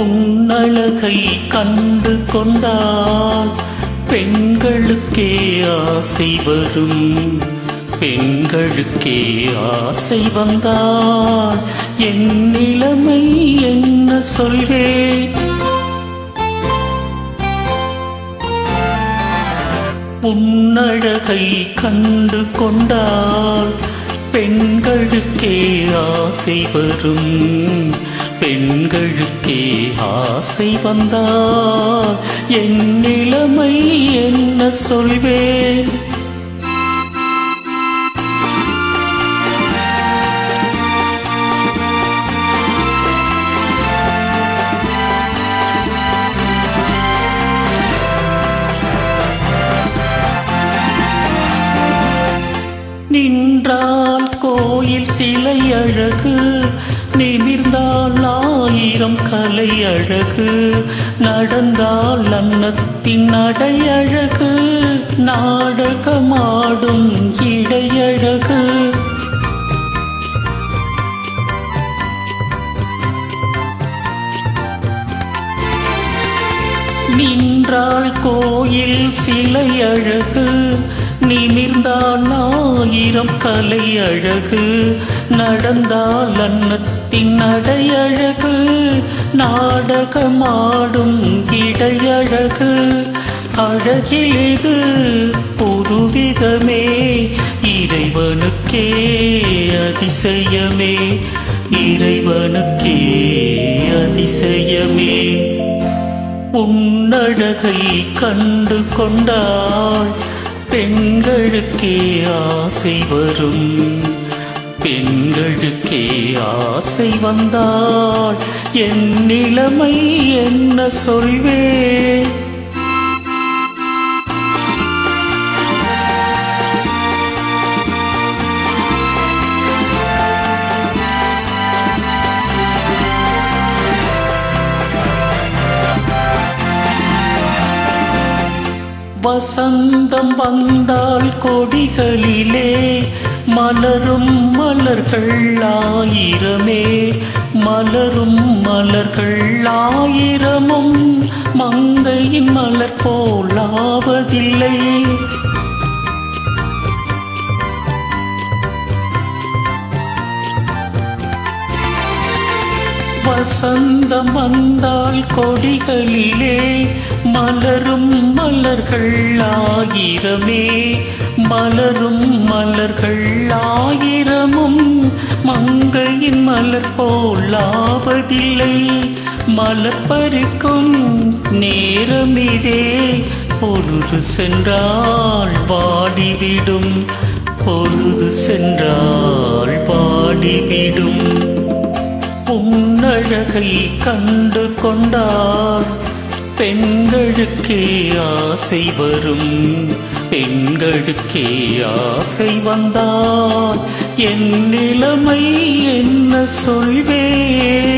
உன்னழகை கண்டு கொண்டால் பெண்களுக்கே ஆசை வரும். பெண்களுக்கே ஆசை வந்தால் என் நிலைமை என்ன சொல்வேன்? உன்னழகை கண்டு கொண்டால் பெண்களுக்கே ஆசை வரும். பெண்களுக்கே ஆசை வந்தால் என் நிலைமை என்ன சொல்வேன்? நின்றால் கோயில் சிலை அழகு நிமிர்ந்தால் ஆயிரம் கலை அழகு. நடந்தால் அன்னத்தின் நடை நாடகமாடும் இடையழகு. நின்றால் கோயில் சிலை அழகு. நிமிர்ந்தால் ஆயிரம் கலை அழகு. நடந்தால் அன்னத்தின் நடை நாடகமாடும் இடையழகு. அழகில் இது புதுவிதமே. இறைவனுக்கே அதிசயமே. இறைவனுக்கே அதிசயமே. உன்னழகை கண்டு கொண்டாள். பெண்களுக்கே ஆசை வரும். பெண்களுக்கே ஆசை வந்தால் என் நிலைமை என்ன சொல்வேன்? வசந்தம் வந்தால் கொடிகளிலே மலரும் மலர்கள் ஆயிரமே மலரும் மலர்கள் ஆயிரமும் மங்கையின் மலர் போலாவதில்லை வசந்தம் வந்தால் கொடிகளிலே மலரும் மலர்கள் ஆயிரமே மலரும் மலர்கள் ஆயிரமும் மங்கையின் மலர் போலாவதில்லை மலர் பறிக்கும் நேரமிதே பொழுது சென்றால் பாடிவிடும் பொழுது சென்றால் பாடிவிடும் உன்னழகை கண்டு கொண்டார். பெண்களுக்கே ஆசை வரும். பெண்களுக்கே ஆசை வந்தால் என் நிலைமை என்ன சொல்வேன்?